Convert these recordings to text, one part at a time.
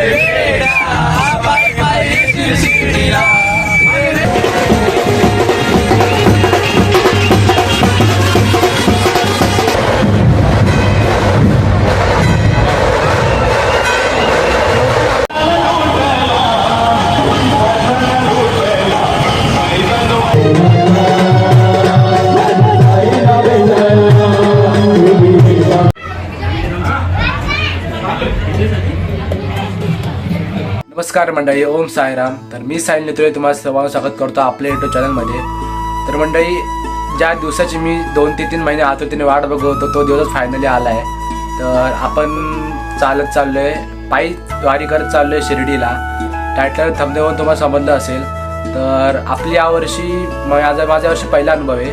Ei! नमस्कार मंडळी ओम साईराम. तर मी साईल नेत्रे तुम्हाला सर्वांना स्वागत करतो आपल्या युट्यूब चॅनलमध्ये तर मंडळी ज्या दिवसाची मी दोन ते तीन महिने आतुरतेने वाट बघत होतो तो दिवस फायनली आला आहे. तर आपण चालत चाललो आहे पायी वारी करत चाललो आहे शिर्डीला टायटल थंबनेवरून तुम्हाला संबंध असेल. तर आपली यावर्षी माझा माझ्या वर्षी पहिला अनुभव आहे.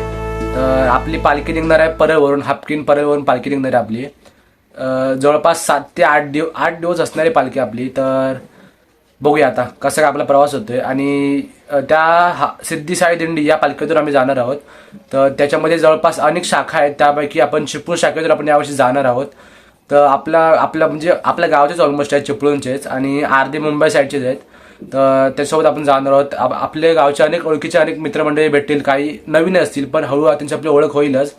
तर आपली पालखी निघणार आहे परळवरून हापकिन परळवरून पालखी निघणार आहे आपली. जवळपास सात ते आठ दिव आठ दिवस असणारी पालखी आपली. तर बघूया आता कसं काय आपला प्रवास होतोय. आणि त्या हा सिद्धी साई दिंडी या पालखीतून आम्ही जाणार आहोत. तर त्याच्यामध्ये जवळपास अनेक शाखा आहेत. त्यापैकी आपण चिपळूण शाखेतून आपण यावर्षी जाणार आहोत. तर आपला आपला म्हणजे आपल्या गावाचेच ऑलमोस्ट आहेत चिपळूणचेच आणि अर्धे मुंबई साईडचेच आहेत. तर त्याच्यासोबत आपण जाणार आहोत. आप- आपले गावचे अनेक ओळखीचे अनेक मित्रमंडळी भेटतील. काही नवीन असतील पण हळूहळू त्यांची आपली ओळख होईलच.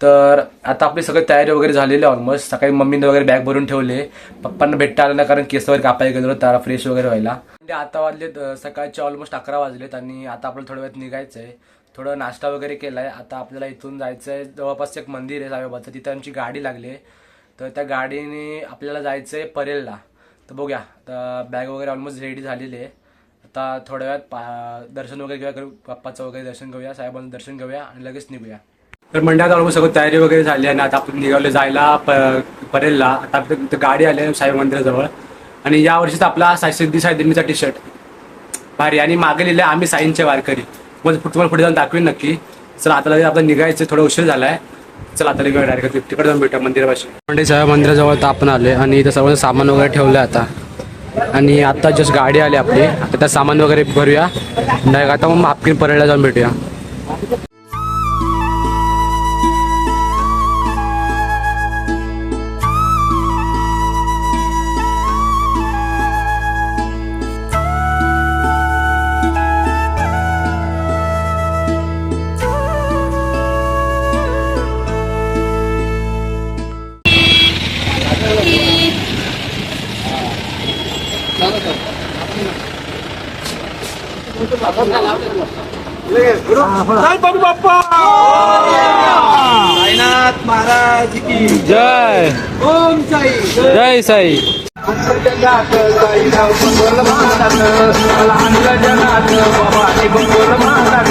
तर आता आपली सगळी तयारी वगैरे झालेली आहे ऑलमोस्ट सकाळी मम्मीने वगैरे बॅग भरून ठेवले. पप्पांना भेटता आलं नाही कारण केस वगैरे कापायला गेलो तारा फ्रेश वगैरे व्हायला. म्हणजे आता वाजलेत सकाळचे ऑलमोस्ट अकरा वाजलेत आणि आता आपल्याला थोड्या वेळात निघायचं आहे थोडं नाश्ता वगैरे केला आहे आता आपल्याला इथून जायचं आहे जवळपास एक मंदिर आहे साईबाबाचं. तिथं आमची गाडी लागली आहे. तर त्या गाडीने आपल्याला जायचं आहे परेलला. तर बघूया. तर बॅग वगैरे ऑलमोस्ट रेडी झालेली आहे. आता थोड्या वेळात पा दर्शन वगैरे घेऊया. करू पप्पाचं वगैरे दर्शन घेऊया. साहेबांचं दर्शन घेऊया आणि लगेच निघूया. तर मंडळात ऑलमोस्ट सगळं तयारी वगैरे झाली आणि आता आपण निघालो जायला प परेलला. आता आपल्या गाडी आली आहे साई मंदिराजवळ. आणि या वर्षीचा आपला साई सिद्धी साई दिंडीचा टी शर्ट भारी. आणि मागे लिहिलं आम्ही साईंचे वारकरी. मग तुम्हाला पुढे जाऊन दाखवेन नक्की. चला आता लगेच आपलं निघायचं थोडा उशीर झाला आहे चला आता लगेच डायरेक्ट तिकडे जाऊन भेटूया मंदिरापाशी. म्हणजे साई मंदिराजवळ तर आपण आले आणि इथं सर्व सामान वगैरे ठेवलं आता. आणि आता जस्ट गाडी आली आपली. आता त्या सामान वगैरे भरूया. डायरेक्ट आता मग आपकीन परेडला जाऊन भेटूया. साईनाथ महाराज की जय। ओम साई जय। साई। जगात साईनाव मंगल महाराज लहान जनात बाबाने मंगल महाराज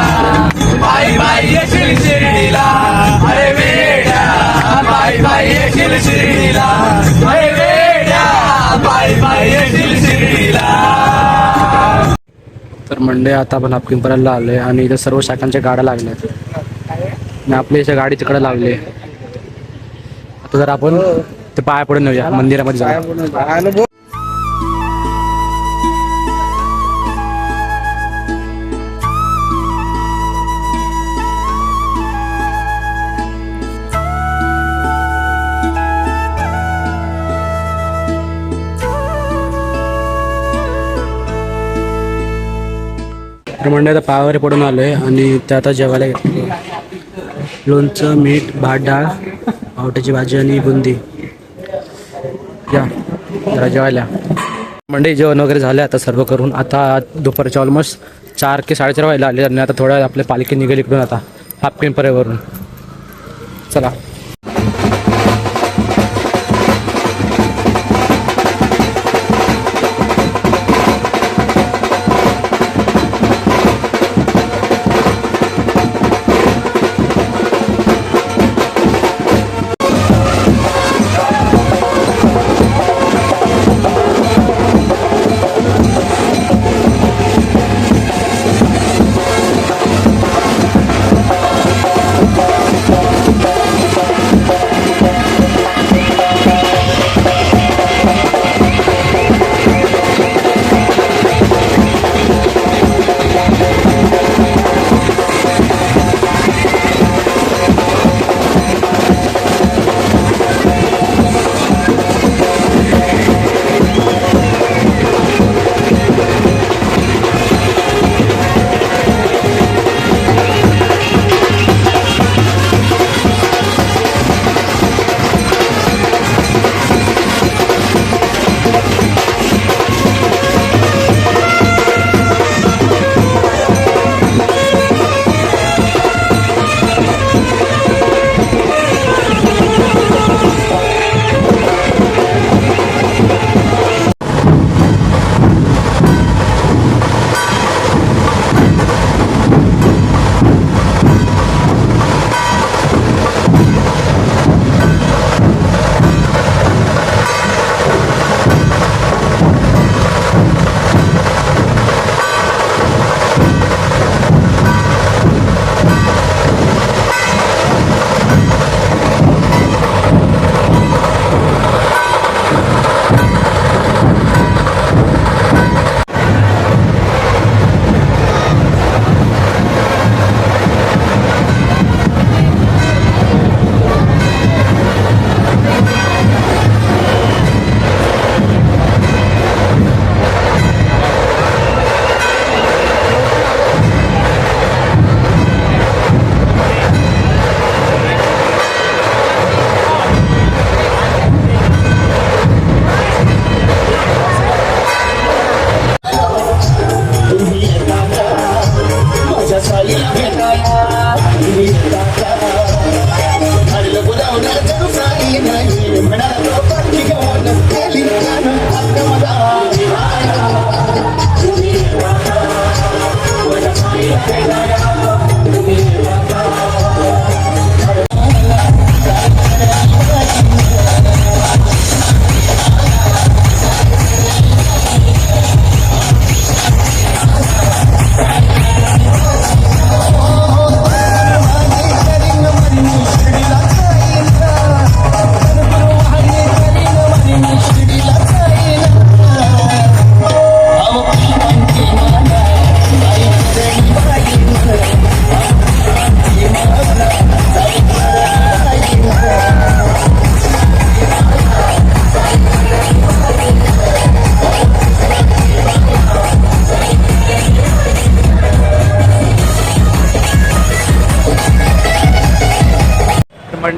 मंडे आता आपण हापकिंपराला आलोय आणि इथं सर्व शाखांच्या गाड्या लागल्यात. आणि आपल्या इथे गाडी तिकडे लावली आता जर आपण ते पाया पडून नेऊया मंदिरामध्ये जाऊ तर मंडळी आता पायावर पडून आलोय आणि ते आता जेवायला घेतलं लोणचं मीठ भात डाळ पावट्याची भाजी आणि बुंदी. या जरा जेवायला. म्हणजे जेवण वगैरे झालं आता सर्व करून आता दुपारचे ऑलमोस्ट चार ते साडेचार व्हायला आले आणि आता थोड्या आपल्या पालखी निघेल इकडून आता हाफ परेवरून चला.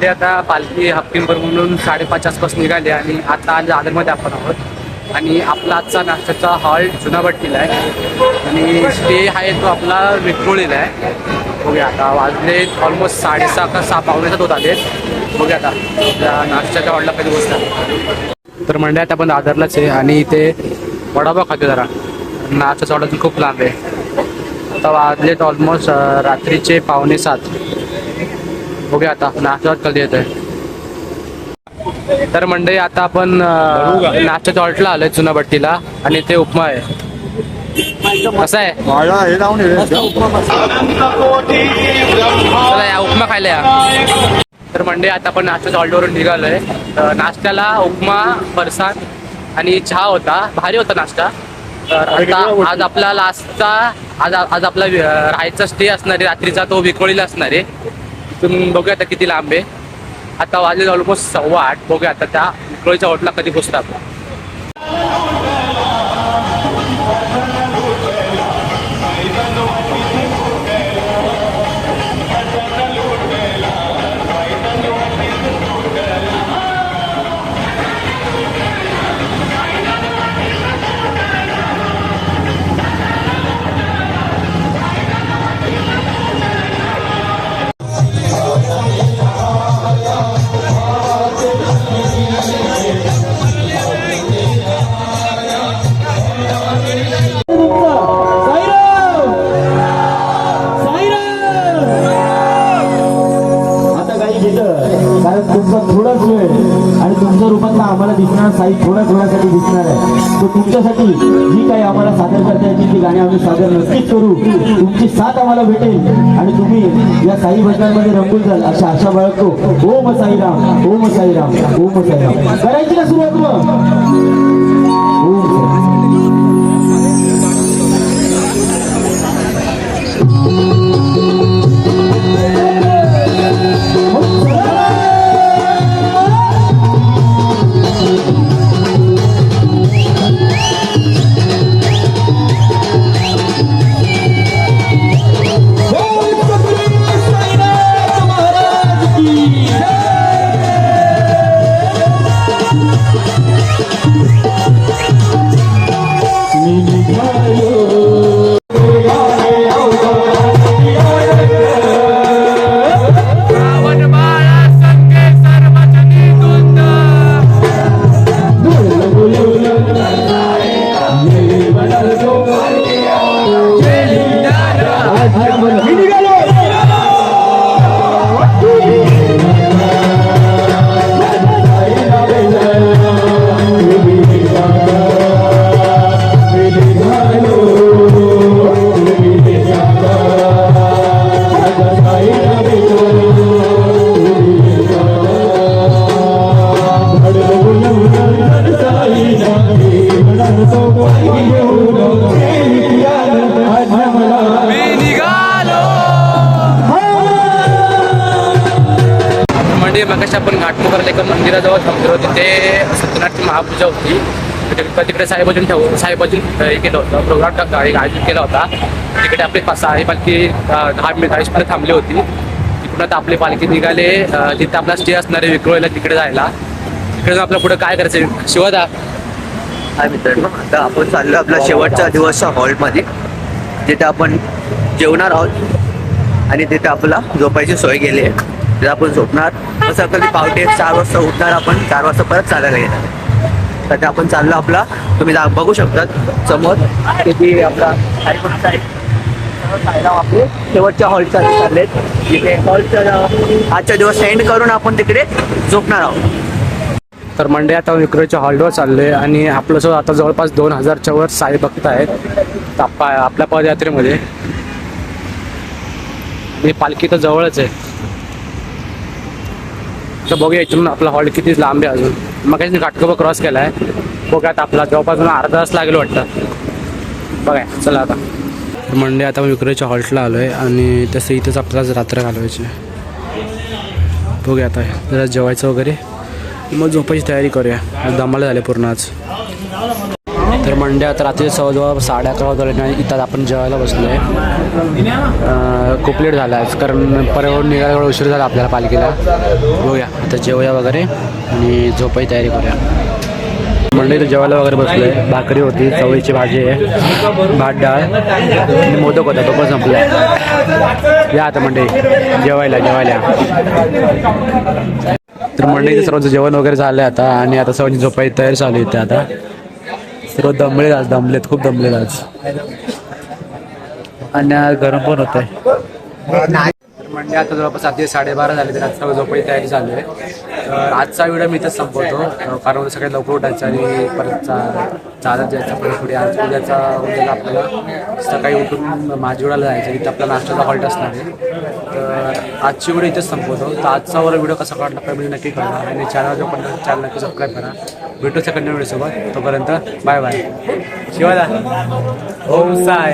म्हणजे आता पालखी हप्पिंबर म्हणून साडेपाच आसपास निघाली आणि आता आज आदरमध्ये आपण आहोत. आणि आपला आजचा नाश्त्याचा हॉल जुना भट्टीला आहे. आणि स्टे आहे तो आपला विक्रोळीला आहे. बघूया आता वाजले ऑलमोस्ट साडेसहा का सहा पावणेसात होत आले बघूया आता नाश्त्याच्या हॉलला कधी बसतात तर मंडळात आपण आदरलाच आहे आणि इथे वडापाव खातो जरा. नाश्त्याचा हॉल अजून खूप लांब आहे. आता वाजलेत ऑलमोस्ट रात्रीचे पावणे सात बघूया आता. नाश्त्यात कधी येत आहे तर मंडळी आता आपण नाश्त्याच्या हॉल्टला आलोय चुनाभट्टीला आणि ते उपमा आहे. कसं आहे? हे ये. चला या उपमा खायला या. तर मंडळी आता आपण नाश्त्याच्या हॉल्टवरून निघालोय. नाश्त्याला उपमा फरसाण आणि चहा होता. भारी होता नाश्ता. तर आता आज आपला लास्टचा आज आज आपला राहायचा स्टे असणार आहे. रात्रीचा तो विक्रोळीला असणार आहे. तुम्ही बघूया आता किती लांब आहे. आता वाजले ऑलमोस्ट सव्वा आठ. बघूया आता त्या विक्रोळीच्या हॉटला कधी पोचतात तुम्हाला भेटेल. आणि तुम्ही या साई भजनांमध्ये रंगून जाल. अशा आशा बाळगतो. ओम साईराम ओम साईराम ओम साईराम. करायची ना सुरुवात मग. ओम साईराम. घाटमोगरला एका मंदिराजवळ थांबलो तिथे सत्यनारायणची महापूजा होती. तिकडे तिकडे साहेबाजून ठेव साहेबाजून हे केलं होतं. प्रोग्राम एक आयोजित केला होता. तिकडे आपली साहेब पालखी दहा मिनिट चाळीस थांबली होती. तिकडून आता आपली पालखी निघाले. तिथे आपला स्टे असणारे विक्रोळीला तिकडे जायला. तिकडे जाऊन आपलं पुढे काय करायचं? शिवदा. हाय मित्रांनो आता आपण चाललो आपला शेवटचा दिवस हॉलमध्ये. जिथे आपण जेवणार आहोत. आणि तिथे आपला झोपायची सोय केली आहे. तिथे आपण झोपणार. सकाळी पावटे चार वाजता उठणार आपण चार वाजता परत चालायला येणार तर आपण चाललो आपला तुम्ही जा- बघू शकतात समोर किती आपला आपले शेवटच्या हॉलच्या चाललेत. तिथे हॉलचा आजचा दिवस एंड करून आपण तिकडे झोपणार आहोत. तर मंडे आता विक्रोच्या हॉलवर चाललोय आणि आपलं आता जवळपास दोन हजारच्या वर साई भक्त आहेत. आपल्या पदयात्रेमध्ये. आणि पालखी तर जवळच आहे. तर बघूया इथून आपला हॉल किती लांब आहे अजून. मग काही घाटकोबा क्रॉस केला आहे बघ्यात आता आपला जवळपास अर्धा तास लागेल वाटतं. बघा चला आता. मंडे आता विक्रोळीच्या हॉल्टला आलो आहे आणि तसं इथंच आपल्याला रात्र घालवायची. बघूया आता जरा जेवायचं वगैरे. मग झोपायची तयारी करूया. दमाला झाले पूर्ण आज. तर मंडे आता रात्री जवळजवळ साडे अकरा वाजले आणि इथं आपण जेवायला बसलो आहे खूप लेट झाला आहे कारण पर्यावरण निघायला उशीर झाला आपल्याला पालखीला. बघूया आता जेवूया वगैरे आणि झोपाई तयारी करूया. मंडईत जेवायला वगैरे बसलो आहे भाकरी होती चवळीची भाजी आहे भात डाळ आणि मोदक होता तो पण संपला या आता मंडई जेवायला जेवायला तर मंडईचं सर्वांचं जेवण वगैरे झालं आहे आता आणि आता सर्वांची झोपाई तयारी चालू येते आता. सर्व दमले आज दमलेत खूप दमलेत आज. आणि आज गरम पण होत आहे. म्हणजे आता जवळपास आधी साडेबारा झाले तर आज सगळं झोपाई तयारी चालू आहे. आजचा व्हिडिओ मी इथंच संपवतो. कारण सकाळी लवकर उठायचं आणि परत चालत जायचं पुढे पुढे आज उद्याचा उद्याला आपल्याला सकाळी उठून माझीवडाला जायचं इथं आपला नाश्त्याचा हॉल्ट असणार आहे. तर आजची व्हिडिओ इथेच संपवतो. तर आजचा वर व्हिडिओ कसा काढला पाहिजे नक्की करा आणि चॅनल जो पण चॅनल नक्की सबस्क्राईब करा. भेटू सेकंड व्हिडिओसोबत. तोपर्यंत बाय बाय शिवाय ओम साय